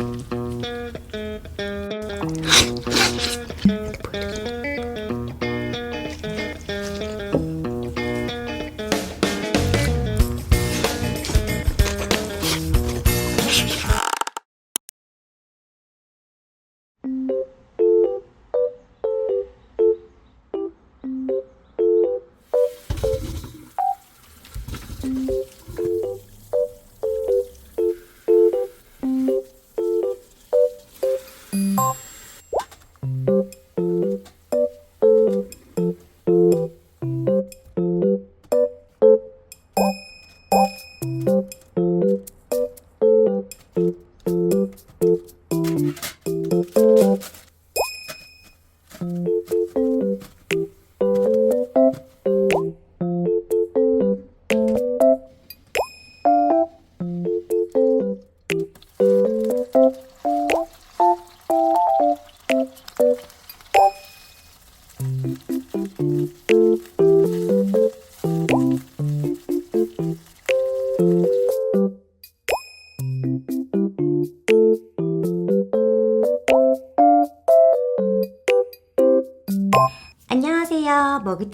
안녕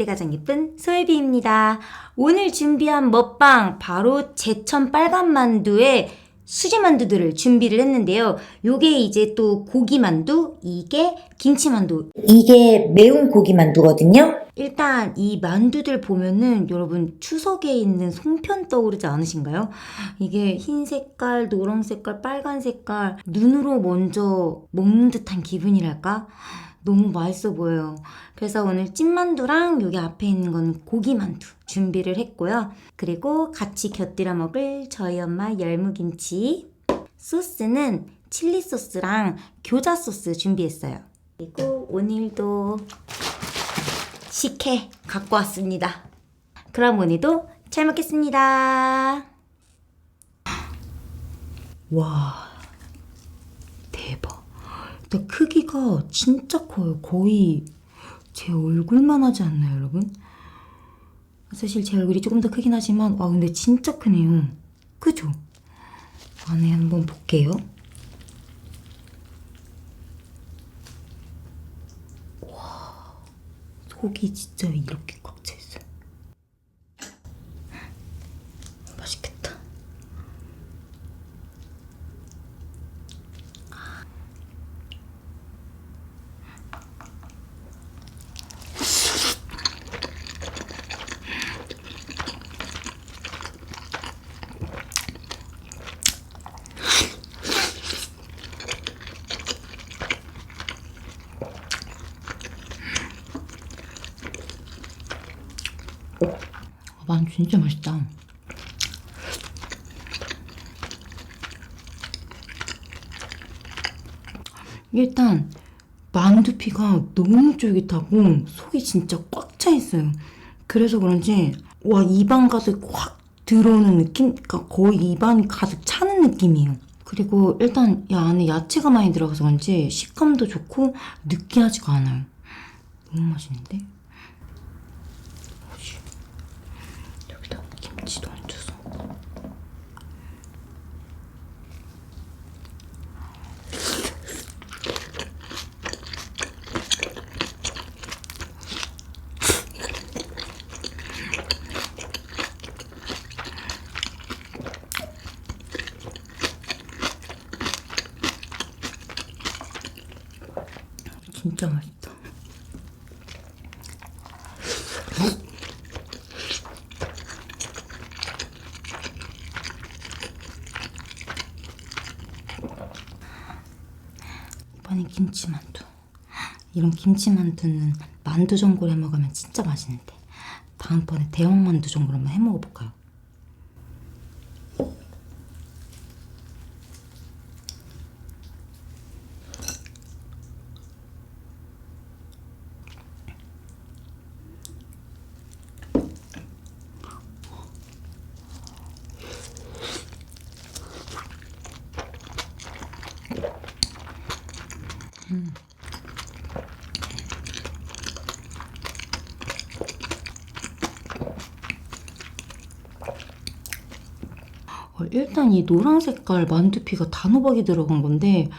때 가장 예쁜 소혜비입니다. 오늘 준비한 먹방 바로 제천 빨간 만두에 수지 만두들을 준비를 했는데요. 요게 이제 또 고기 만두, 이게 김치 만두. 이게 매운 고기 만두거든요. 일단 이 만두들 보면은 여러분 추석에 있는 송편 떠오르지 않으신가요? 이게 흰 색깔, 노랑 색깔, 빨간 색깔 눈으로 먼저 먹는 듯한 기분이랄까? 너무 맛있어 보여요. 그래서 오늘 찐만두랑 여기 앞에 있는 건 고기만두 준비를 했고요. 그리고 같이 곁들여 먹을 저희 엄마 열무김치. 소스는 칠리 소스랑 교자 소스 준비했어요. 그리고 오늘도 식혜 갖고 왔습니다. 그럼 오늘도 잘 먹겠습니다. 와. 근데 크기가 진짜 커요. 거의 제 얼굴만 하지 않나요, 여러분? 사실 제 얼굴이 조금 더 크긴 하지만, 와, 근데 진짜 크네요. 그죠? 안에 한번 볼게요. 와, 속이 진짜 이렇게 꽉 차 있어요. 맛있겠다. 아, 만 진짜 맛있다. 일단 만두피가 너무 쫄깃하고 속이 진짜 꽉 차 있어요. 그래서 그런지 와 입안 가득 확 들어오는 느낌? 그러니까 거의 입안이 가득 차는 느낌이에요. 그리고 일단 이 안에 야채가 많이 들어가서 그런지 식감도 좋고 느끼하지가 않아요. 너무 맛있는데? 여기다 김치도 얹어서 진짜 맛있다. 이번엔 김치만두. 이런 김치만두는 만두 전골 해 먹으면 진짜 맛있는데 다음번에 대왕 만두 전골 한번 해 먹어볼까요? 어, 일단 이 노란 색깔 만두피가 단호박이 들어간 건데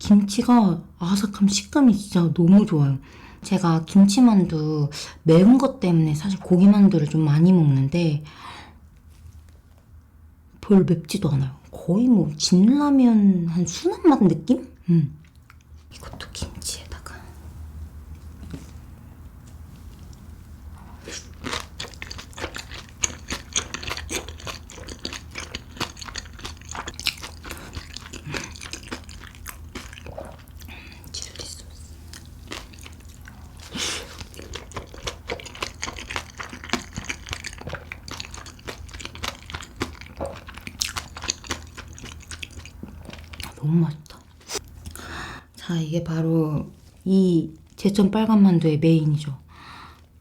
김치가 아삭함 식감이 진짜 너무 좋아요. 제가 김치만두 매운 것 때문에 사실 고기만두를 좀 많이 먹는데 별 맵지도 않아요. 거의 뭐 진라면 한 순한 맛 느낌? 음. 이것도 김치에다가 치즈리 소스. 너무 맛있다. 자, 이게 바로 이 제천 빨간 만두의 메인이죠.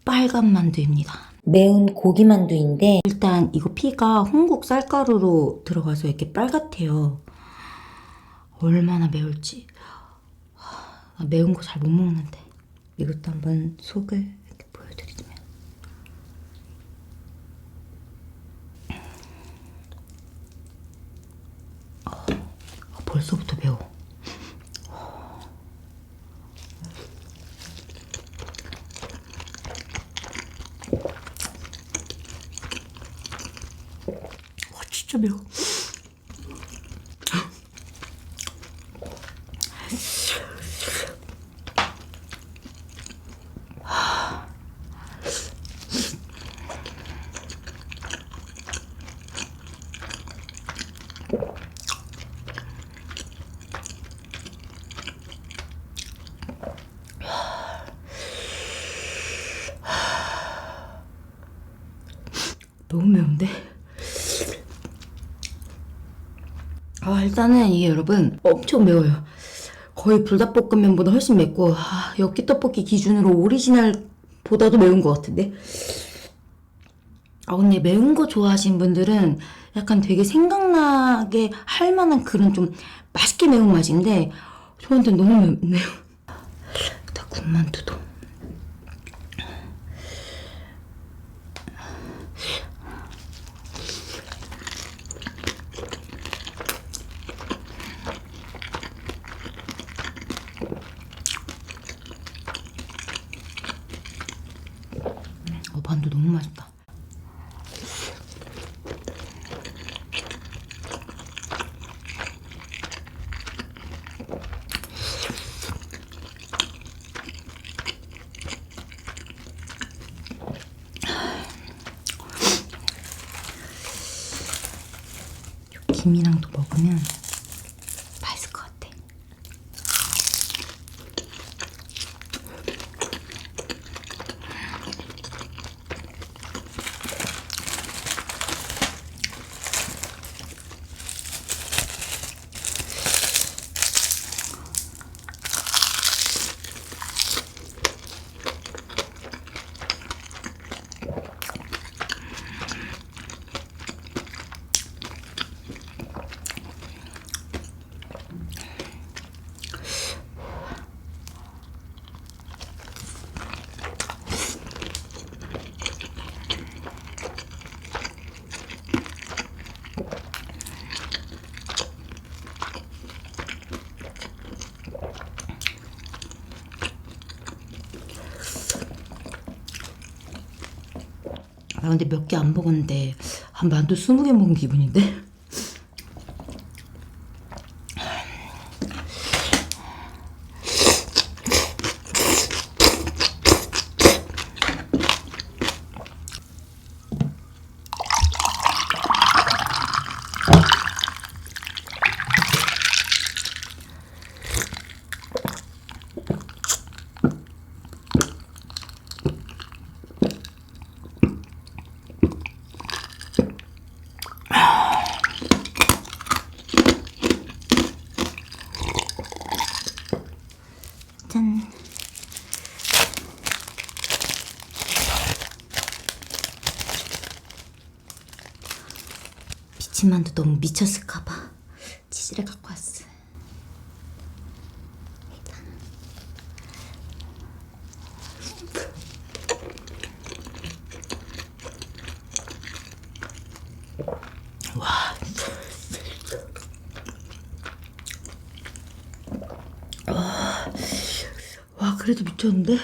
빨간 만두입니다. 매운 고기 만두인데 일단 이거 피가 홍국 쌀가루로 들어가서 이렇게 빨갛대요. 얼마나 매울지. 하, 나 매운 거 잘 못 먹는데 이것도 한번 속을 이렇게 보여드리자면 어, 벌써부터 매워. 와 진짜 매워. 너무 매운데? 아 일단은 이게 여러분 엄청 매워요. 거의 불닭볶음면보다 훨씬 맵고 아, 엽기 떡볶이 기준으로 오리지널보다도 매운 것 같은데. 아 근데 매운 거 좋아하시는 분들은 약간 되게 생각나게 할 만한 그런 좀 맛있게 매운 맛인데 저한테 너무 맵네요. 일단 군만두도. 어 만두 너무 맛있다. 요 김이랑도 먹으면 맛있을 것 같아. 아 근데 몇 개 안 먹었는데 한 만두 스무 개 먹은 기분인데? 집만도 너무 미쳤을까봐 치즈를 갖고 왔어. 와. 와, 그래도 미쳤는데?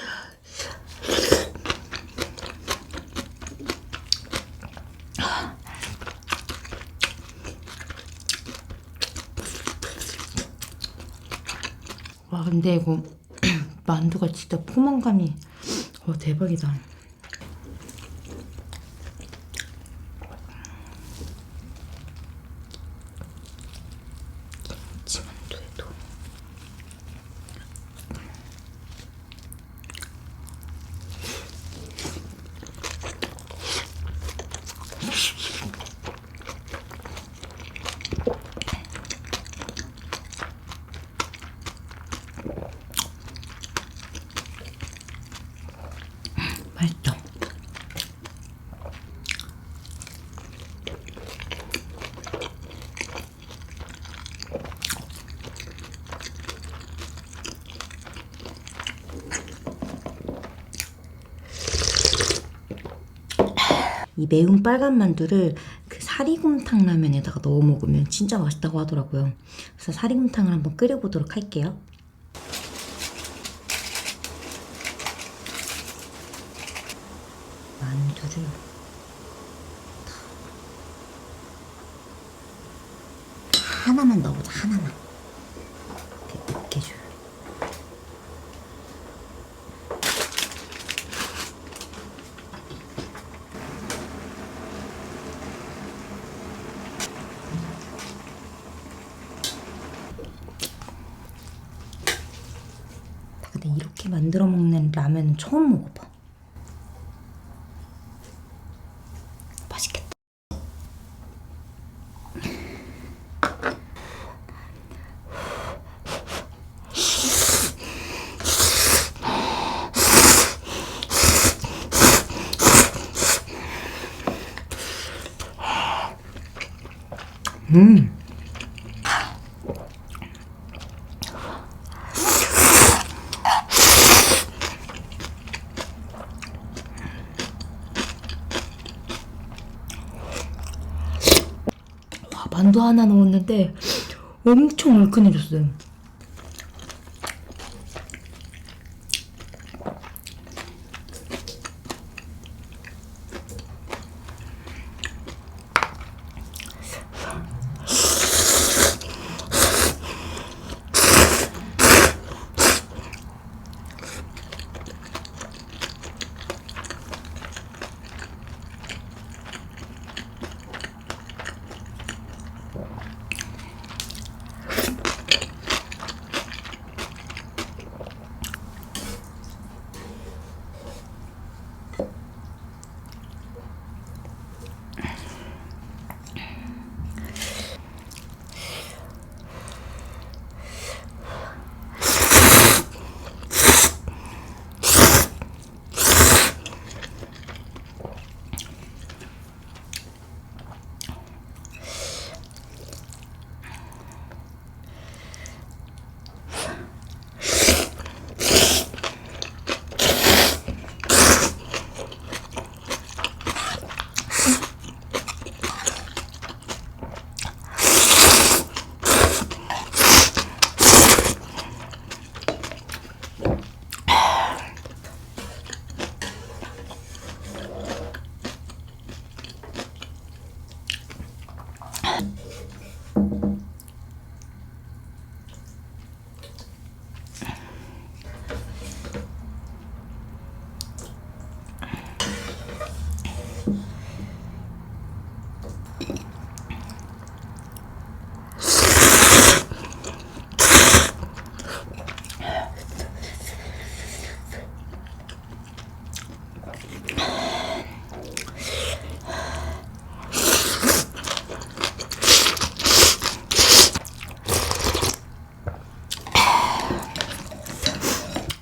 근데 이거 만두가 진짜 포만감이 와 대박이다. 맛있죠? 이 매운 빨간 만두를 그 사리곰탕 라면에다가 넣어 먹으면 진짜 맛있다고 하더라고요. 그래서 사리곰탕을 한번 끓여보도록 할게요. 만두를 하나만 넣어보자 하나만. 이렇게 으깨줘요. 나 근데 이렇게 만들어 먹는 라면은 처음 먹어봐 음. 와, 만두 하나 넣었는데 엄청 얼큰해졌어요.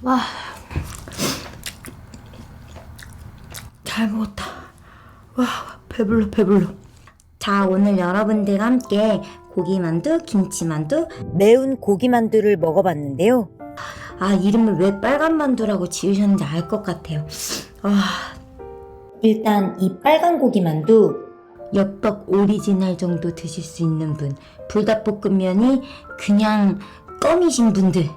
와. 잘 먹었다. 와, 배불러, 배불러. 자, 오늘 여러분들과 함께 고기만두, 김치만두, 매운 고기만두를 먹어봤는데요. 아, 이름을 왜 빨간 만두라고 지으셨는지 알 것 같아요. 아, 일단 이 빨간 고기만두 엽떡 오리지널 정도 드실 수 있는 분, 불닭볶음면이 그냥 껌이신 분들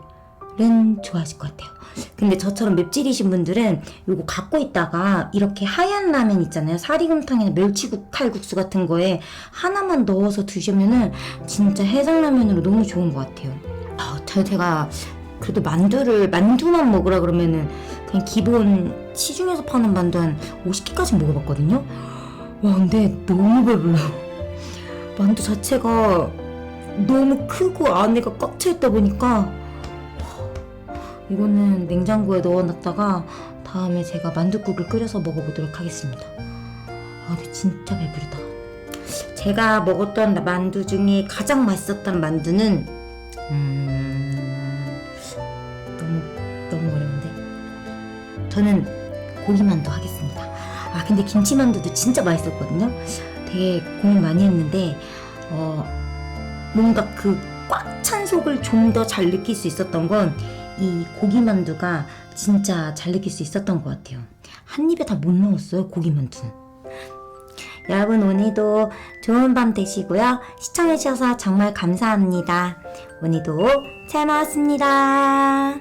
은 좋아하실 것 같아요. 근데 저처럼 맵찔이신 분들은 요거 갖고 있다가 이렇게 하얀 라면 있잖아요. 사리곰탕이나 멸치국 칼국수 같은 거에 하나만 넣어서 드시면은 진짜 해장라면으로 너무 좋은 것 같아요. 아, 저- 제가 그래도 만두를 만두만 먹으라 그러면은 그냥 기본 시중에서 파는 만두 한 50개까지 먹어봤거든요. 와 근데 너무 배불러요. 만두 자체가 너무 크고 안에가 꽉 차 있다 보니까 이거는 냉장고에 넣어놨다가 다음에 제가 만두국을 끓여서 먹어보도록 하겠습니다. 아, 근데 진짜 배부르다. 제가 먹었던 만두 중에 가장 맛있었던 만두는 음 너무 너무 어려운데 저는 고기만두 하겠습니다. 아 근데 김치만두도 진짜 맛있었거든요. 되게 고민 많이 했는데 어 뭔가 그 꽉 찬 속을 좀 더 잘 느낄 수 있었던 건 이 고기만두가 진짜 잘 느낄 수 있었던 것 같아요. 한 입에 다 못 넣었어요, 고기만두는. 여러분, 오늘도 좋은 밤 되시고요. 시청해주셔서 정말 감사합니다. 오늘도 잘 먹었습니다.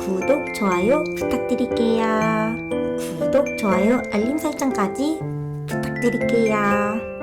구독, 좋아요 부탁드릴게요. 구독, 좋아요, 알림 설정까지 부탁드릴게요.